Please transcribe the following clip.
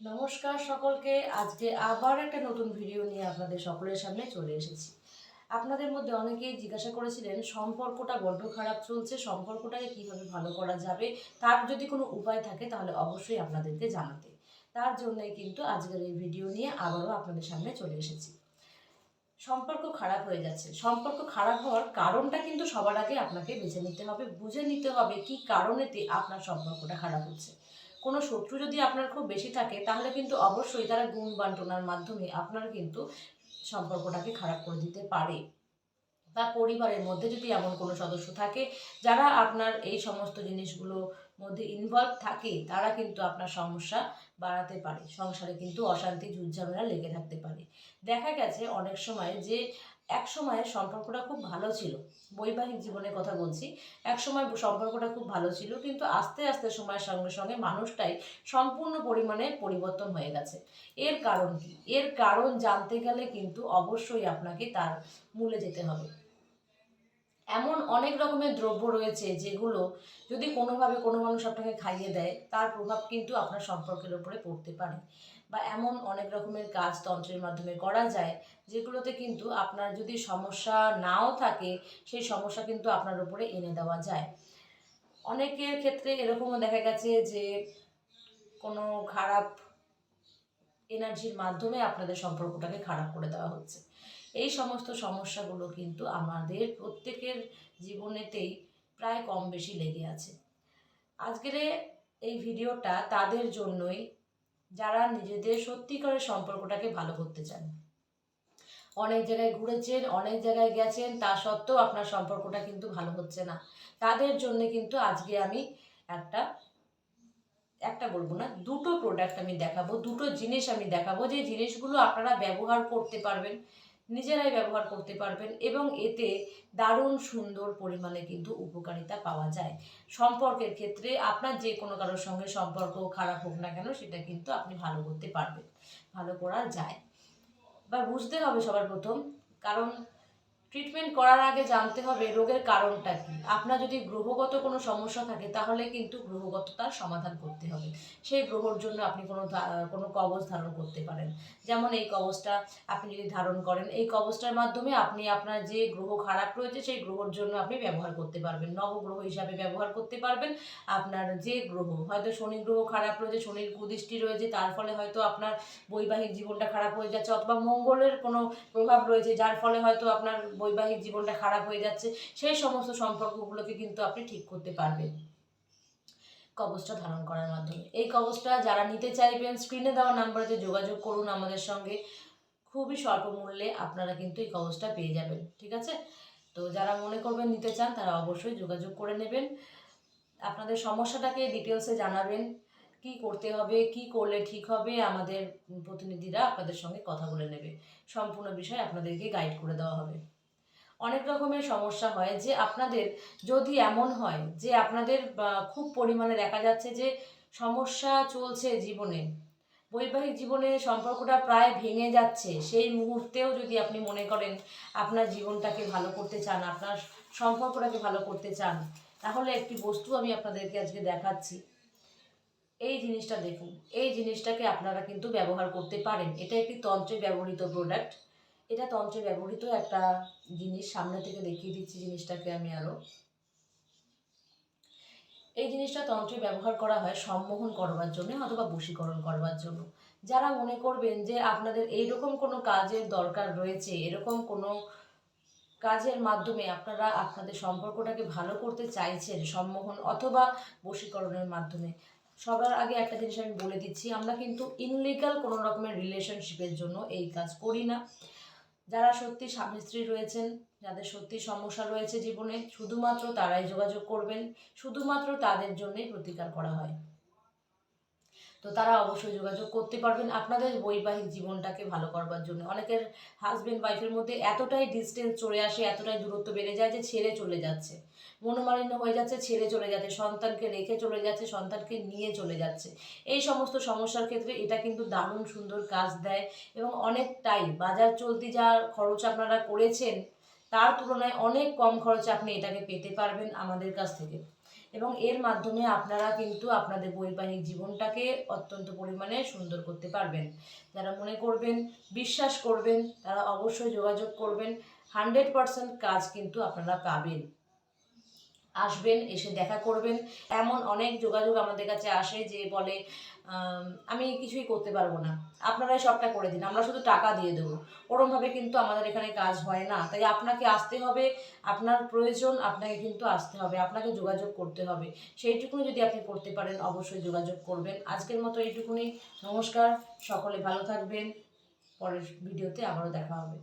নমস্কার সকলকে। আজকে আবার একটা নতুন ভিডিও নিয়ে আপনাদের সকলের সামনে চলে এসেছি। আপনাদের মধ্যে অনেকেই জিজ্ঞাসা করেছিলেন, সম্পর্কটা বড্ড খারাপ চলছে, সম্পর্কটাকে কীভাবে ভালো করা যাবে? তার যদি কোনো উপায় থাকে তাহলে অবশ্যই আপনাদেরকে জানাতে। তার জন্যই কিন্তু আজকের এই ভিডিও নিয়ে আবারও আপনাদের সামনে চলে এসেছি। সম্পর্ক খারাপ হয়ে যাচ্ছে। সম্পর্ক খারাপ হওয়ার কারণটা কিন্তু সবার আগে আপনাকে বেছে নিতে হবে, বুঝে নিতে হবে কি কারণেতে আপনার সম্পর্কটা খারাপ হচ্ছে। কোনো শত্রু যদি আপনার খুব বেশি থাকে, তাহলে কিন্তু অবশ্যই তারা গুণ বান্টনার মাধ্যমে আপনার কিন্তু সম্পর্কটাকে খারাপ করে দিতে পারে। বা পরিবারের মধ্যে যদি এমন কোনো সদস্য থাকে, যারা আপনার এই সমস্ত জিনিসগুলো মধ্যে ইনভলভ থাকে, তারা কিন্তু আপনার সমস্যা বাড়াতে পারে। সংসারে কিন্তু অশান্তি ঝুটঝামেলা লেগে থাকতে পারে। দেখা গেছে অনেক সময় যে এক সময় সম্পর্কটা খুব ভালো ছিল। বৈবাহিক জীবনের কথা বলছি। এক সময় সম্পর্কটা খুব ভালো ছিল, কিন্তু আস্তে আস্তে সময়ের সঙ্গে সঙ্গে মানুষটাই সম্পূর্ণ পরিমাণে পরিবর্তন হয়ে গেছে। এর কারণ কি? এর কারণ জানতে গেলে কিন্তু অবশ্যই আপনাকে তার মূলে যেতে হবে। এমন অনেক রকমের দ্রব্য রয়েছে যেগুলো যদি কোনোভাবে কোনো মানুষ আপনাকে খাইয়ে দেয়, তার প্রভাব কিন্তু আপনার সম্পর্কের উপরে পড়তে পারে। বা এমন অনেক রকমের কাজ তন্ত্রের মাধ্যমে করা যায়, যেগুলোতে কিন্তু আপনার যদি সমস্যা নাও থাকে, সেই সমস্যা কিন্তু আপনার উপরে এনে দেওয়া যায়। অনেকের ক্ষেত্রে এরকমও দেখা গেছে যে কোনো খারাপ এনার্জির মাধ্যমে আপনাদের সম্পর্কটাকে খারাপ করে দেওয়া হচ্ছে। এই সমস্ত সমস্যাগুলো কিন্তু আমাদের প্রত্যেকের জীবনেতেই প্রায় কম বেশি লেগে আছে। আজকের এই ভিডিওটা তাদের জন্যই, যারা নিজেদের সত্যিকারের সম্পর্কটাকে ভালো করতে চান। অনেক জায়গায় ঘুরেছেন, অনেক জায়গায় গেছেন, তা সত্ত্বেও আপনার সম্পর্কটা কিন্তু ভালো হচ্ছে না। তাদের জন্য কিন্তু আজকে আমি একটা একটা বলব না, দুটো প্রোডাক্ট আমি দেখাবো, দুটো জিনিস আমি দেখাবো, যে জিনিসগুলো আপনারা ব্যবহার করতে পারবেন, নিজেরাই ব্যবহার করতে পারবেন এবং এতে দারুণ সুন্দর পরিমাণে কিন্তু উপকারিতা পাওয়া যায়। সম্পর্কের ক্ষেত্রে আপনার যে কোনো কারোর সঙ্গে সম্পর্ক খারাপ হোক না কেন, সেটা কিন্তু আপনি ভালো করতে পারবেন, ভালো করা যায়। বা বুঝতে হবে সবার প্রথম, কারণ ট্রিটমেন্ট করার আগে জানতে হবে রোগের কারণটা কি। আপনার যদি গ্রহগত কোনো সমস্যা থাকে, তাহলে কিন্তু গ্রহগত তার সমাধান করতে হবে। সেই গ্রহর জন্য আপনি কোনো কোনো কবচ ধারণ করতে পারেন। যেমন এই কবচটা আপনি যদি ধারণ করেন, এই কবচটার মাধ্যমে আপনি আপনার যে গ্রহ খারাপ রয়েছে, সেই গ্রহর জন্য আপনি ব্যবহার করতে পারবেন। নবগ্রহ হিসাবে ব্যবহার করতে পারবেন। আপনার যে গ্রহ, হয়তো শনি গ্রহ খারাপ রয়েছে, শনির কুদৃষ্টি রয়েছে, তার ফলে হয়তো আপনার বৈবাহিক জীবনটা খারাপ হয়ে যাচ্ছে, অথবা মঙ্গলের কোনো প্রভাব রয়েছে, যার ফলে হয়তো আপনার বৈবাহিক জীবনটা খারাপ হয়ে যাচ্ছে, সেই সমস্ত সম্পর্কগুলোকে কিন্তু আপনি ঠিক করতে পারবেন। কবচটা ধারণ করার মাধ্যমে। এই কবচটা যারা নিতে চাইবেন স্ক্রিনে দেওয়া নাম্বারে যোগাযোগ করুন আমাদের সঙ্গে। খুবই স্বল্প মূল্যে আপনারা কিন্তু এই কবচটা পেয়ে যাবেন, ঠিক আছে? তো যারা মনে করবেন নিতে চান, তারা অবশ্যই যোগাযোগ করে নেবেন। আপনাদের সমস্যাটাকে ডিটেলসে জানাবেন। কি করতে হবে, কি করলে ঠিক হবে, আমাদের প্রতিনিধিরা আপনাদের সঙ্গে কথা বলে নেবে। সম্পূর্ণ বিষয় আপনাদেরকে গাইড করে দেওয়া হবে। অনেক রকমের সমস্যা হয় যে আপনাদের যদি এমন হয় যে আপনাদের খুব পরিমাণে দেখা যাচ্ছে যে সমস্যা চলছে জীবনে, বৈবাহিক জীবনে সম্পর্কটা প্রায় ভেঙে যাচ্ছে, সেই মুহূর্তেও যদি আপনি মনে করেন আপনার জীবনটাকে ভালো করতে চান, আপনার সম্পর্কটাকে ভালো করতে চান, তাহলে একটি বস্তু আমি আপনাদেরকে আজকে দেখাচ্ছি। এই জিনিসটা দেখুন, এই জিনিসটাকে আপনারা কিন্তু ব্যবহার করতে পারেন। এটা একটি তন্ত্রে ব্যবহৃত প্রোডাক্ট এটা তন্ত্রে ব্যবহৃত একটা জিনিস, সামনে থেকে দেখিয়ে দিচ্ছি জিনিসটাকে আমি আরও। এই জিনিসটা তন্ত্রে ব্যবহার করা হয় সম্মোহন করবার জন্য অথবা বশীকরণ করবার জন্য। যারা মনে করবেন যে আপনাদের এইরকম কোনো কাজের দরকার রয়েছে, এরকম কোনো কাজের মাধ্যমে আপনারা আপনাদের সম্পর্কটাকে ভালো করতে চাইছেন সম্মোহন অথবা বশীকরণের মাধ্যমে, সবার আগে একটা জিনিস আমি বলে দিচ্ছি, আমরা কিন্তু ইনলিগাল কোনো রকমের রিলেশনশিপের জন্য এই কাজ করি না। যারা সত্যি স্বামী স্ত্রী রয়েছেন, যাদের সত্যি সমস্যা রয়েছে জীবনে, শুধুমাত্র তারাই যোগাযোগ করবেন। শুধুমাত্র তাদের জন্যই প্রতিকার করা হয়। তো তারা অবশ্যই যোগাযোগ করতে পারবেন আপনাদের বৈবাহিক জীবনটাকে ভালো করবার জন্য। অনেকের হাজবেন্ড ওয়াইফের মধ্যে এতটাই ডিস্টেন্স চলে আসে, এতটাই দূরত্ব বেড়ে যায় যে ছেড়ে চলে যাচ্ছে। মনোমালিন্য হয়ে যাচ্ছে, ছেড়ে চলে যাচ্ছে, সন্তানকে রেখে চলে যাচ্ছে, সন্তানকে নিয়ে চলে যাচ্ছে। এই সমস্ত সমস্যার ক্ষেত্রে এটা কিন্তু দারুণ সুন্দর কাজ দেয় এবং অনেকটাই বাজার চলতি যা খরচ আপনারা করেছেন, তার তুলনায় অনেক কম খরচে আপনি এটাকে পেতে পারবেন আমাদের কাছ থেকে। এবং এর মাধ্যমে আপনারা কিন্তু আপনাদের বৈবাহিক জীবনটাকে অত্যন্ত পরিমাণে সুন্দর করতে পারবেন। যারা মনে করবেন, বিশ্বাস করবেন, তারা অবশ্যই যোগাযোগ করবেন। হান্ড্রেড পারসেন্ট কাজ কিন্তু আপনারা পাবেন। আসবেন, এসে দেখা করবেন। এমন অনেক যোগাযোগ আমাদের কাছে আসে যে বলে, আমি কিছুই করতে পারব না। আপনারাই সবটা করে দিন, আমরা শুধু টাকা দিয়ে দেবো। ওরমভাবে কিন্তু আমাদের এখানে কাজ হয় না। তাই আপনাকে আসতে হবে, আপনার প্রয়োজন, আপনাকে কিন্তু আসতে হবে, আপনাকে যোগাযোগ করতে হবে। সেইটুকুনি যদি আপনি করতে পারেন, অবশ্যই যোগাযোগ করবেন। আজকের মতো এইটুকুনি। নমস্কার, সকলে ভালো থাকবেন। পরের ভিডিওতে আবারও দেখা হবে।